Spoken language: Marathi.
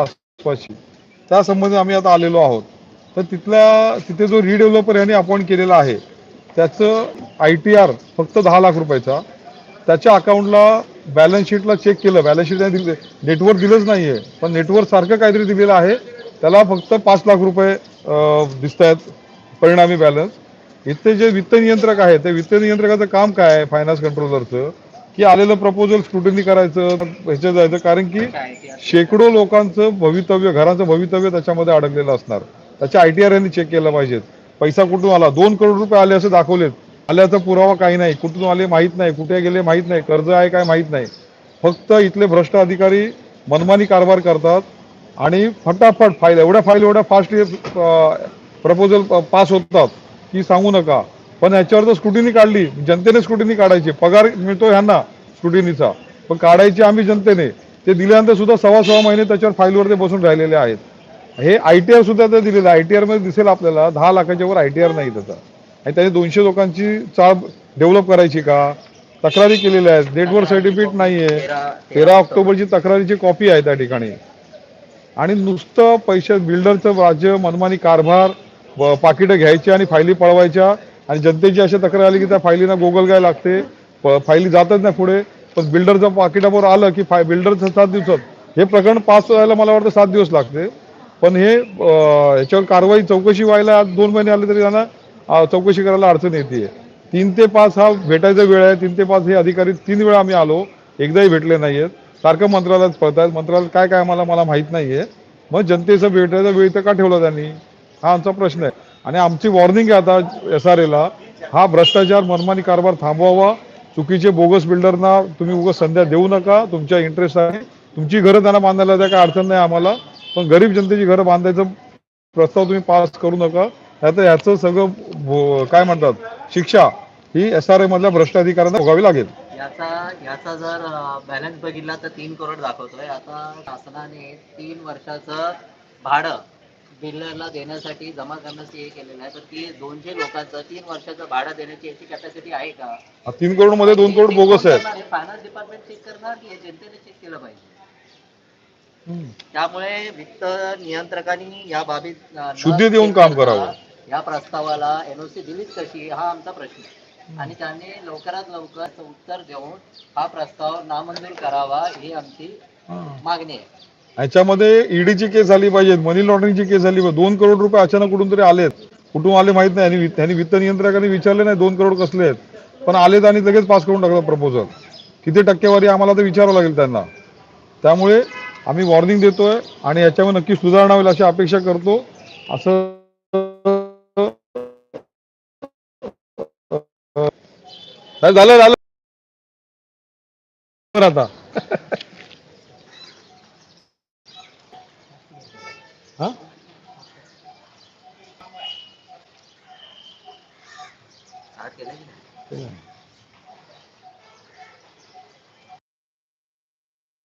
आसपासची. त्या संबंधी आम्ही आता आलेलो आहोत. तर तिथल्या तिथे जो रिडेव्हलपर यांनी अपॉइंट केलेला आहे त्याचं आय टी आर फक्त दहा लाख रुपयाचा. त्याच्या अकाउंटला बॅलन्स शीटला चेक केलं. बॅलन्स शीट दिले. नेटवर्क दिलंच नाही आहे पण नेटवर्क सारखं काहीतरी दिलेलं आहे. त्याला फक्त पाच लाख रुपये दिसत आहेत परिणामी बॅलन्स इथे जे वित्त नियंत्रक आहे ते वित्त नियंत्रकाचं काम काय आहे? फायनान्स कंट्रोलरचं की आलेलं प्रपोजल स्क्रुटनी करायचं ह्याच्यात जायचं. कारण की शेकडो लोकांचं भवितव्य घराचं भवितव्य त्याच्यामध्ये अडकलेलं असणार. त्याच्या आय टी आर यांनी चेक केलं पाहिजेत पैसा कुठून आला? दोन करोड रुपये आले असं दाखवलेत. आल्याचा पुरावा काही नाही. कुठून आले माहीत नाही. कुठे गेले माहीत नाही. कर्ज आहे काय माहीत नाही. फक्त इथले भ्रष्ट अधिकारी मनमानी कारभार करतात आणि फटाफट फाईल एवढ्या फाईल एवढ्या फास्ट प्रपोजल पास होतात. की सांगू नका. पण याच्यावर तर स्क्रुटिनी काढली. जनतेने स्क्रुटिनी काढायची. पगार मिळतो ह्यांना स्क्रुटिनीचा पण काढायची आम्ही जनतेने. ते दिल्यानंतर सुद्धा सव्वा सव्वा महिने त्याच्यावर फाईलवर ते बसून राहिलेले आहेत. हे आय टी आर सुद्धा ते दिलेलं आय टी आरमध्ये दिसेल आपल्याला दहा लाखाच्या वर आय टी आर नाही त्याचा. आणि त्याने दोनशे लोकांची चाळ डेव्हलप करायची का? तक्रारी केलेल्या आहेत. डेटवर सर्टिफिकेट नाही आहे तेरा ऑक्टोबरची तक्रारीची कॉपी आहे त्या ठिकाणी. आणि नुसतं पैसे बिल्डरचं राज्य मनमानी कारभार पाकिटं घ्यायची आणि फायली पळवायच्या आणि जनतेची अशी तक्रार आली की त्या फायलीना गोगल काय लागते? प- फायली जातच नाही पुढे. पण बिल्डरचं पाकिटावर आलं की फाय बिल्डरचं सात दिवसात. हे प्रकरण पास व्हायला मला वाटतं सात दिवस लागते. पण हे ह्याच्यावर याच्यावर कारवाई चौकशी व्हायला आज दोन महिने आले तरी त्यांना चौकशी करायला अडचण येते तीन ते पाच हा भेटायचा वेळ आहे. तीन ते पाच हे अधिकारी तीन वेळा आम्ही आलो. एकदाही भेटले नाही आहेत सारखं मंत्रालयात पळतायत. मंत्रालयात काय काय आम्हाला मला माहीत नाही आहे मग जनतेचं भेटायचा वेळ तर का ठेवला त्यांनी? हा आमचा प्रश्न आहे. आणि आमची वॉर्निंग आहे आता एस आर एला हा भ्रष्टाचार मनमानी कारभार थांबवावा. चुकीचे बोगस बिल्डरना तुम्ही उगस संध्या देऊ नका. तुमच्या इंटरेस्ट आहे. तुमची घरं त्यांना बांधायला द्या काय अडचण नाही आम्हाला. पण गरीब जनतेची घरं बांधायचं प्रस्ताव तुम्ही पास करू नका. आता याचं सगळं काय म्हणतात शिक्षा ही एस आर मधल्या भ्रष्ट अधिकाऱ्यांना भोगावी लागेल. याचा याचा जर बॅलन्स बघितला तर तीन करोड दाखवतोय. आता शासनाने तीन वर्षाचं भाडं बिल्डरला देण्यासाठी जमा करण्याचं हे केलेलं आहे. तर ती दोनशे लोकांचं तीन वर्षाचं भाडं देण्याची याची कॅपॅसिटी आहे का? हा तीन करोडमध्ये दोन करोड बोगस आहेत. फायनान्स डिपार्टमेंट चेक करणार की हे जनतेने चेक केलं पाहिजे? त्यामुळे वित्त नियंत्रकांनी या बाबीत अ, न शुद्धी देऊन काम करता करावं. या प्रस्तावाला एनओसी दिलीच कशी हा आमचा प्रश्न आहे. आणि त्यांनी लवकरात लवकर उत्तर देऊन हा प्रस्ताव नामंजूर करावा ही आमची मागणी आहे. ह्याच्यामध्ये ईडीची केस झाली पाहिजे मनी लॉन्ड्रिंगची केस झाली पाहिजे दोन करोड रुपये अचानक कुठून तरी आलेत. कुठून आले माहीत नाही. आणि त्यांनी वित्त नियंत्रकांनी विचारले नाही दोन करोड कसले आहेत. पण आलेत आणि लगेच पास करून टाकलं प्रपोजल किती टक्केवारी आम्हाला तर विचारावं लागेल त्यांना. त्यामुळे आम्ही वॉर्निंग देतोय आणि याच्यावर नक्की सुधारणा होईल अशी अपेक्षा करतो. असं झालं झालं. बरं आता. हा केलं की नाही? ते-